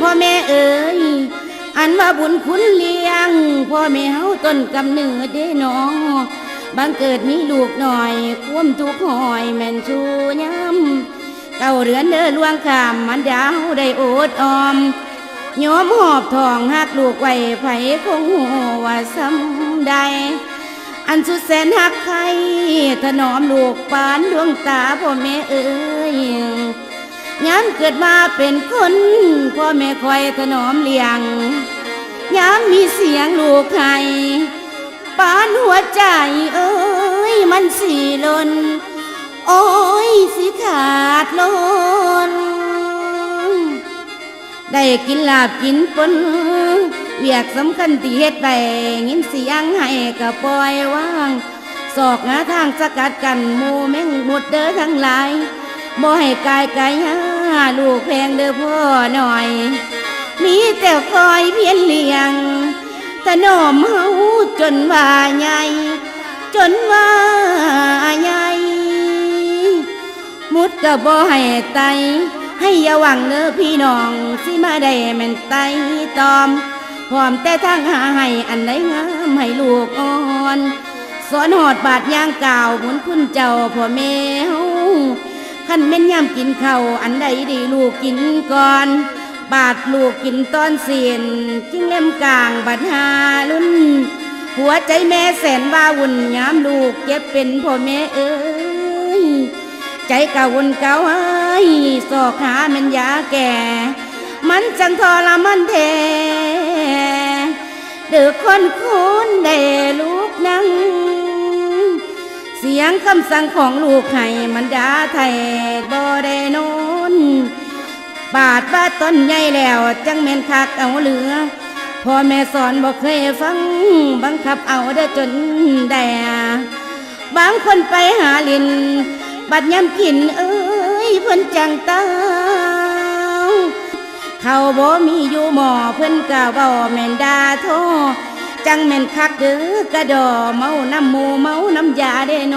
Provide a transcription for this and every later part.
พ่อแม่เอ๋ยอันว่าบุญคุณเลี้ยง พ่อแม่เฮาต้นกำเนิดเด้น้องบังเกิดมีลูกหน่อยความทุกหอยแม่นชูย้ำเก้าเรือนเด้อลวงขามมันดาวได้โอดออมยอมหอบทองหักลูกไว้ไผคงหัวซ้ำใด อันสุดแสนหักใครถนอมลูกปานดวงตาพ่อแม่เอ๋ย ย้ำเกิดมาเป็นคนพ่อแม่คอยถนอมเลี้ยงย้ำมีเสียงลูกไห้ปานหัวใจเอ้ยมันสีลน โอ้ยสิขาดลน ได้กินลาบกินปนเวียกสำคัญที่เฮ็ดไปยินเสียงให้ก็ปล่อยว่างสอกหาทางสกัดกันหมูแม่งหมดเด้อทั้งหลายบ่ให้กายกายหา ลูกแพงเด้อพ่อหน่อย มีแต่คอยเพียนเลี้ยงถนอมเฮาจนว่าใหญ่จนว่าใหญ่มุดก็บ่ให้ไต ให้อย่าหวังเด้อพี่น้องสิมาได้แม่นไตตอมพร้อมแต่ทางหาให้อันใดงามให้ลูกอ่อนสอนหอดบาดย่างกล่าวหมุนคุณเจ้าพ่อแม่เฮา ขันแม่นยามกินข้าวอันใดดีลูกกินก่อน บาดลูกกินตอนเสียนจิ้งเล่มกลางบัดหาลุ่นหัวใจแม่แสนว่าวุ่นยามลูกเจ็บเป็นพ่อแม่เอ้ยใจกะวุ่นเก่าไอ้ยสอกหาแมันยาแก่ มันจังทรมันแท้เดือคนคุ้นได้ลูกนั่ง เสียงคำสั่งของลูกให้มันดาไทยบ่ได้นอนบาดบาต้นใหญ่แล้วจังแม่นคักเอาเหลือพ่อแม่สอนบอกเคยฟังบังคับเอาเด้อจนได้บางคนไปหาลิน บัดยำกินเอ้ยเพิ่นจังเต้าเขาบ่มีอยู่หมอเพิ่นกะเว้าแม่นดาโท จังแม่นคักเด้อกระดอเมาน้ำหมูเมาน้ำยาเด้โน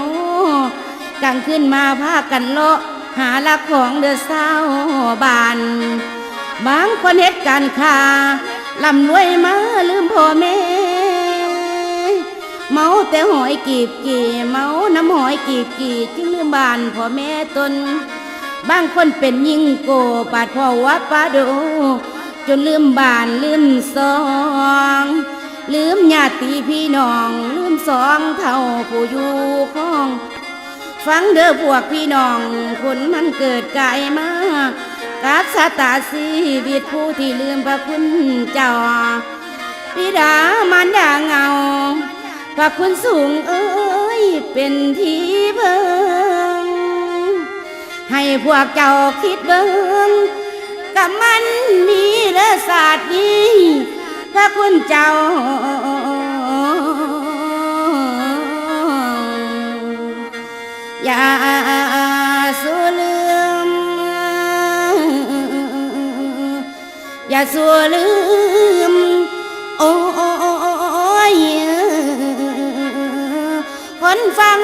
กลางขึ้นมาพากันเลาะหาลักของเด้อสาบานบางคนเฮ็ดการค้าลำรวยมาลืมพ่อแม่เมาแต่หอยกีบกี่เมาน้ำหอยกีบกี่จึงลืมบานพ่อแม่ตนบางคนเป็นยิงโกปาดพ่อวัดปาโดจนลืมบานลืมสอง ลืมญาติพี่น้อง ลืมสองเท่าผู้อยู่ข้อง ฟังเด้อพวกพี่น้องคนมันเกิดกายมากับสาตาสีวิตผู้ที่ลืมพระคุณเจ้าบิดามารดาเงา พระคุณสูงเอ้ยเป็นที่เบิงให้พวกเจ้าคิดเบิงกับมันมีเลือศาสตร์นี้ พระคุณเจ้า อย่าสูลืม อย่าสูลืม โอ้ยคนฟัง